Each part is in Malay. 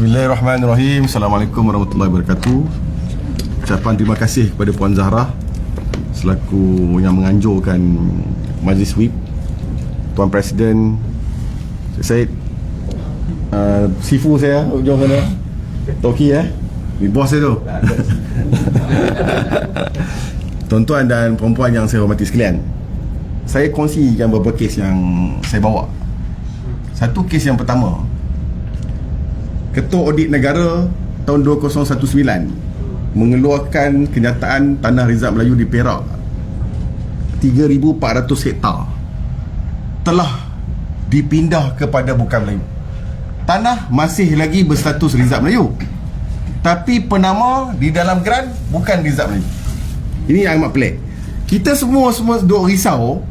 Bismillahirrahmanirrahim. Assalamualaikum warahmatullahi wabarakatuh. Ucapan terima kasih kepada Puan Zahra Selaku yang menganjurkan Majlis WIP Tuan Presiden Syed uh, Sifu saya Ujung sana Toki eh? Ni bos saya tu. Tuan-tuan dan perempuan yang saya hormati sekalian Saya kongsikan beberapa kes yang saya bawa. Satu kes yang pertama Ketua Audit Negara tahun 2019 mengeluarkan kenyataan tanah Rizal Melayu di Perak 3,400 hektar telah dipindah kepada Bukan Melayu. Tanah masih lagi berstatus Rizal Melayu. Tapi penama di dalam geran bukan Rizal Melayu. Ini yang amat pelik. Kita semua semua duk risau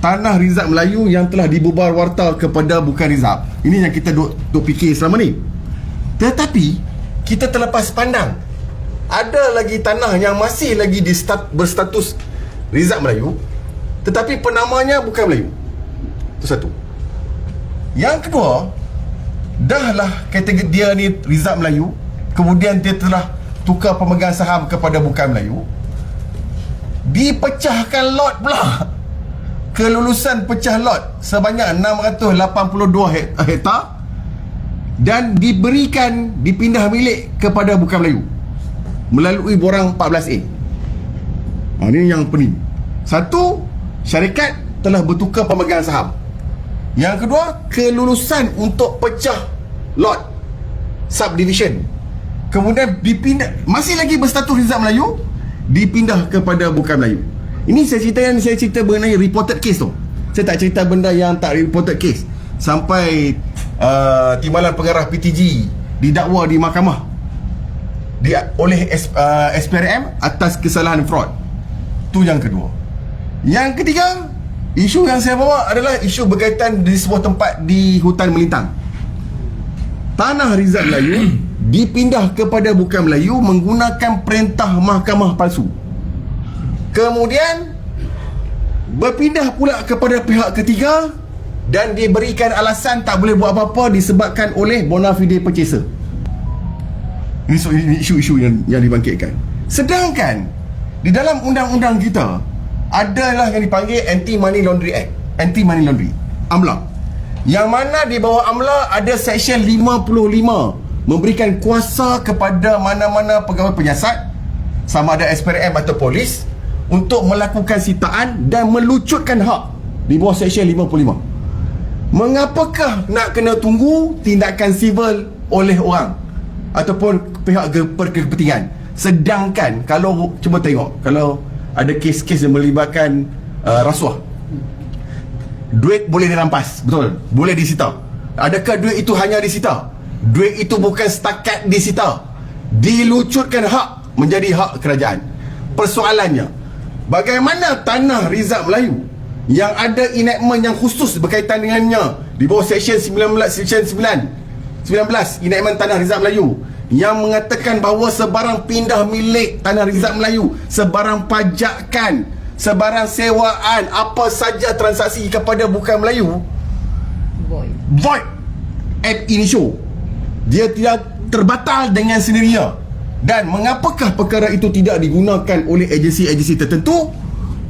tanah Rizal Melayu yang telah dibubar warta kepada bukan Rizal. Ini yang kita duk, duk fikir selama ni. Tetapi kita terlepas pandang ada lagi tanah yang masih lagi di stat, berstatus Rizak Melayu tetapi penamanya bukan Melayu. Itu satu. Yang kedua, dahlah kategori dia ni Rizak Melayu, kemudian dia telah tukar pemegang saham kepada bukan Melayu. Dipecahkan lot pula. Kelulusan pecah lot sebanyak 682 hektar dan diberikan dipindah milik kepada bukan Melayu melalui borang 14A. Ha, ini yang pening. Satu, syarikat telah bertukar pemegang saham. Yang kedua, kelulusan untuk pecah lot subdivision. Kemudian dipindah masih lagi berstatus Rizal Melayu dipindah kepada bukan Melayu. Ini saya cerita yang saya cerita mengenai reported case tu. Saya tak cerita benda yang tak reported case. Sampai uh, Timbalan Pengarah PTG didakwa di mahkamah di, oleh S, uh, SPRM atas kesalahan fraud. Tu yang kedua. Yang ketiga, isu yang saya bawa adalah isu berkaitan di sebuah tempat di hutan melintang. Tanah Rizal Melayu dipindah kepada bukan Melayu menggunakan perintah mahkamah palsu. Kemudian berpindah pula kepada pihak ketiga dan diberikan alasan tak boleh buat apa-apa disebabkan oleh bona fide purchaser. Ini isu-isu yang yang dibangkitkan. Sedangkan di dalam undang-undang kita adalah yang dipanggil Anti Money Laundry Act, Anti Money Laundry, AMLA. Yang mana di bawah AMLA ada Section 55 memberikan kuasa kepada mana-mana pegawai penyiasat sama ada SPRM atau polis untuk melakukan sitaan dan melucutkan hak di bawah Section 55. Mengapakah nak kena tunggu tindakan sivil oleh orang ataupun pihak berkepentingan? Sedangkan kalau cuba tengok kalau ada kes-kes yang melibatkan uh, rasuah. Duit boleh dirampas, betul? Boleh disita. Adakah duit itu hanya disita? Duit itu bukan setakat disita. Dilucutkan hak menjadi hak kerajaan. Persoalannya, bagaimana tanah Rizal Melayu yang ada enactment yang khusus berkaitan dengannya. Di bawah section 19 section 9 19 enactment tanah Rizal Melayu. Yang mengatakan bahawa sebarang pindah milik tanah Rizal Melayu sebarang pajakan sebarang sewaan apa saja transaksi kepada bukan Melayu void. void at initio. Dia tidak terbatal dengan sendirinya. Dan mengapakah perkara itu tidak digunakan oleh agensi-agensi tertentu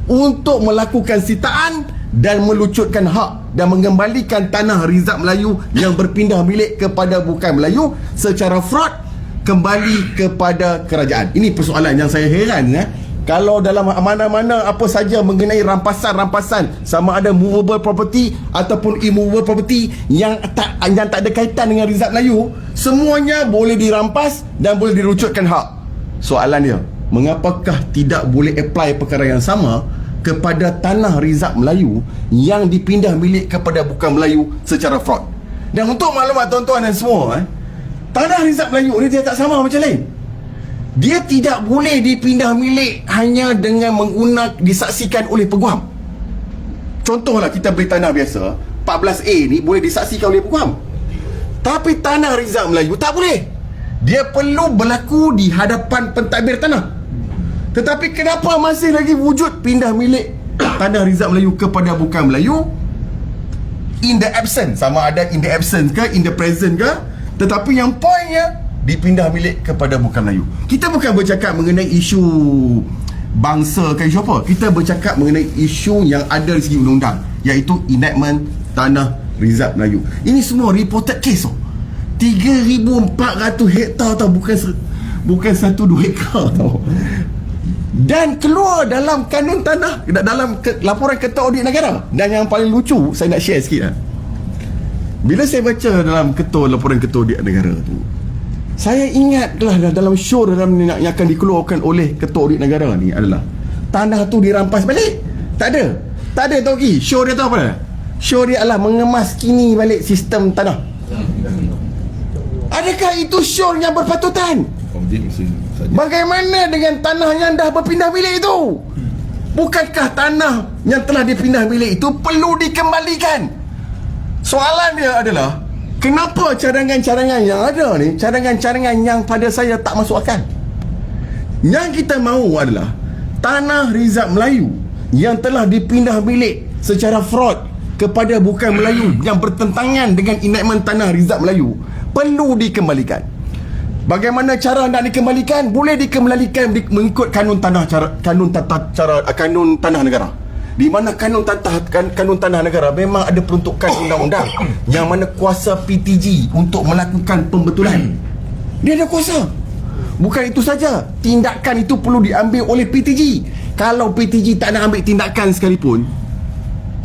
untuk melakukan sitaan dan melucutkan hak dan mengembalikan tanah Rizal Melayu yang berpindah milik kepada bukan Melayu secara fraud kembali kepada kerajaan. Ini persoalan yang saya heran ya. Kalau dalam mana-mana apa saja mengenai rampasan-rampasan sama ada movable property ataupun immovable property yang tak yang tak ada kaitan dengan Rizal Melayu, semuanya boleh dirampas dan boleh dirucutkan hak. Soalan dia, mengapakah tidak boleh apply perkara yang sama kepada tanah Rizak Melayu yang dipindah milik kepada bukan Melayu secara fraud. Dan untuk maklumat tuan-tuan dan semua, eh, tanah Rizak Melayu ni dia tak sama macam lain. Dia tidak boleh dipindah milik hanya dengan menggunakan disaksikan oleh peguam. Contohlah kita beli tanah biasa, 14A ni boleh disaksikan oleh peguam. Tapi tanah Rizak Melayu tak boleh. Dia perlu berlaku di hadapan pentadbir tanah. Tetapi kenapa masih lagi wujud pindah milik tanah Rizal Melayu kepada bukan Melayu in the absence sama ada in the absence ke in the present ke Tetapi yang poinnya dipindah milik kepada bukan Melayu. Kita bukan bercakap mengenai isu bangsa ke isu apa. Kita bercakap mengenai isu yang ada di segi undang-undang iaitu enactment tanah Rizal Melayu. Ini semua reported case tau. 3400 hektar tau bukan bukan satu dua hektar tau. Dan keluar dalam kanun tanah dalam ke, laporan ketua audit negara. Dan yang paling lucu saya nak share sikit lah. Bila saya baca dalam ketua laporan ketua audit negara tu saya ingatlah dalam show dalam yang, akan dikeluarkan oleh ketua audit negara ni adalah tanah tu dirampas balik. Tak ada. Tak ada tau Ki. Show dia tahu apa? Show dia adalah mengemas kini balik sistem tanah. Adakah itu show yang berpatutan? Saja. Bagaimana dengan tanah yang dah berpindah bilik itu? Bukankah tanah yang telah dipindah bilik itu perlu dikembalikan? Soalan dia adalah Kenapa cadangan-cadangan yang ada ni Cadangan-cadangan yang pada saya tak masuk akal Yang kita mahu adalah Tanah Rizab Melayu Yang telah dipindah bilik Secara fraud Kepada bukan Melayu Yang bertentangan dengan enactment Tanah Rizab Melayu Perlu dikembalikan Bagaimana cara nak dikembalikan? Boleh dikembalikan di, mengikut kanun tanah cara kanun tata cara kanun tanah negara. Di mana kanun tanah kan, kanun tanah negara memang ada peruntukan undang-undang yang mana kuasa PTG untuk melakukan pembetulan. Dia ada kuasa. Bukan itu saja, tindakan itu perlu diambil oleh PTG. Kalau PTG tak nak ambil tindakan sekalipun,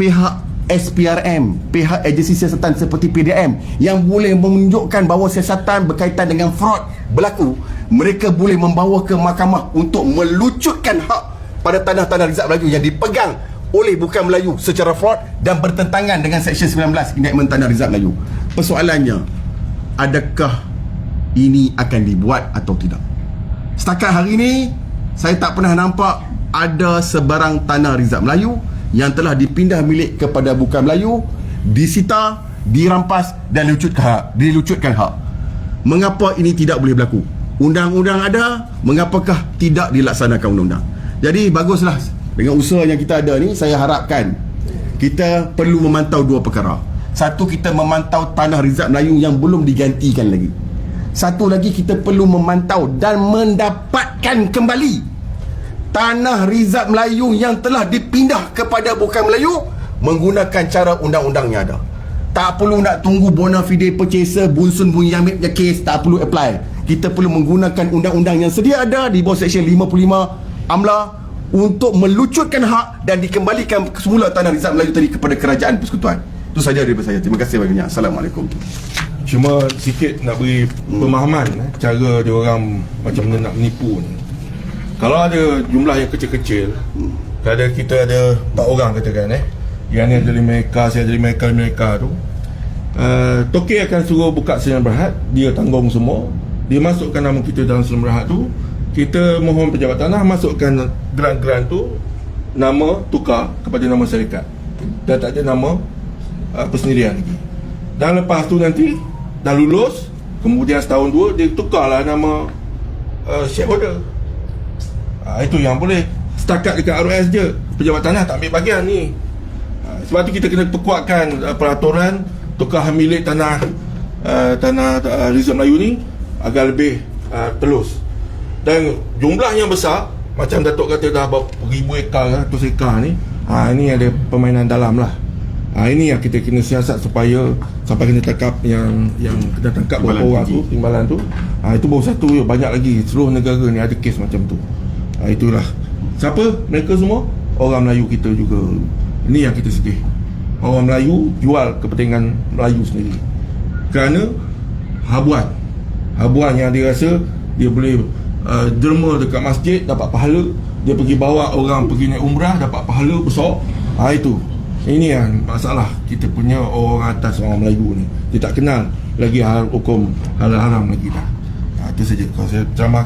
pihak SPRM, pihak agensi siasatan seperti PDM yang boleh menunjukkan bahawa siasatan berkaitan dengan fraud berlaku, mereka boleh membawa ke mahkamah untuk melucutkan hak pada tanah-tanah Rizal Melayu yang dipegang oleh bukan Melayu secara fraud dan bertentangan dengan Seksyen 19 Enactment Tanah Rizal Melayu. Persoalannya, adakah ini akan dibuat atau tidak? Setakat hari ini, saya tak pernah nampak ada sebarang tanah Rizal Melayu yang telah dipindah milik kepada bukan Melayu, disita, dirampas dan dilucutkan hak. Dilucutkan hak. Mengapa ini tidak boleh berlaku? Undang-undang ada, mengapakah tidak dilaksanakan undang-undang? Jadi baguslah dengan usaha yang kita ada ni, saya harapkan kita perlu memantau dua perkara. Satu kita memantau tanah Rizal Melayu yang belum digantikan lagi. Satu lagi kita perlu memantau dan mendapatkan kembali tanah Rizal Melayu yang telah dipindah kepada bukan Melayu menggunakan cara undang-undang yang ada. Tak perlu nak tunggu bona fide purchaser bunsun bunyamin punya case tak perlu apply. Kita perlu menggunakan undang-undang yang sedia ada di bawah seksyen 55 AMLA untuk melucutkan hak dan dikembalikan semula tanah Rizal Melayu tadi kepada kerajaan persekutuan. Itu saja daripada saya. Terima kasih banyak. Assalamualaikum. Cuma sikit nak beri pemahaman eh, cara dia orang macam mana nak menipu ni. Kalau ada jumlah yang kecil-kecil, ada kita ada 4 orang katakan eh. Yang ni 5 ekar, saya ada 5 ekar, 5 ekar tu. Uh, Toke akan suruh buka senyum berhad, dia tanggung semua. Dia masukkan nama kita dalam senyum berhad tu. Kita mohon pejabat tanah masukkan geran-geran tu nama tukar kepada nama syarikat. Dan tak ada nama uh, persendirian lagi. Dan lepas tu nanti dah lulus, kemudian setahun dua dia tukarlah nama uh, shareholder. Ha, itu yang boleh. Setakat dekat ROS je Pejabat tanah tak ambil bahagian ni. Ha, Sebab tu kita kena perkuatkan uh, peraturan Tukar milik tanah uh, Tanah uh, Rizal Melayu ni Agar lebih uh, telus. Dan jumlahnya besar Macam Datuk kata dah berapa ribu ekar Ratus ekar ni ha, Ini ada permainan dalam lah. Ha, Ini yang kita kena siasat supaya Sampai kena tangkap yang Yang kena tangkap berapa Timbalan orang tu Timbalan tu. Ha, Itu baru satu je Banyak lagi. Seluruh negara ni ada kes macam tu ha, Itulah. Siapa? Mereka semua? Orang Melayu kita juga. Ini yang kita sedih. Orang Melayu Jual kepentingan Melayu sendiri. Kerana Habuan. Habuan yang dia rasa Dia boleh uh, Derma dekat masjid Dapat pahala. Dia pergi bawa orang Pergi naik umrah Dapat pahala besar. Ha, Itu. Ini yang masalah Kita punya orang atas Orang Melayu ni. Dia tak kenal Lagi hal hukum Halal haram lagi dah. Ha, Itu saja. Kalau saya ceramah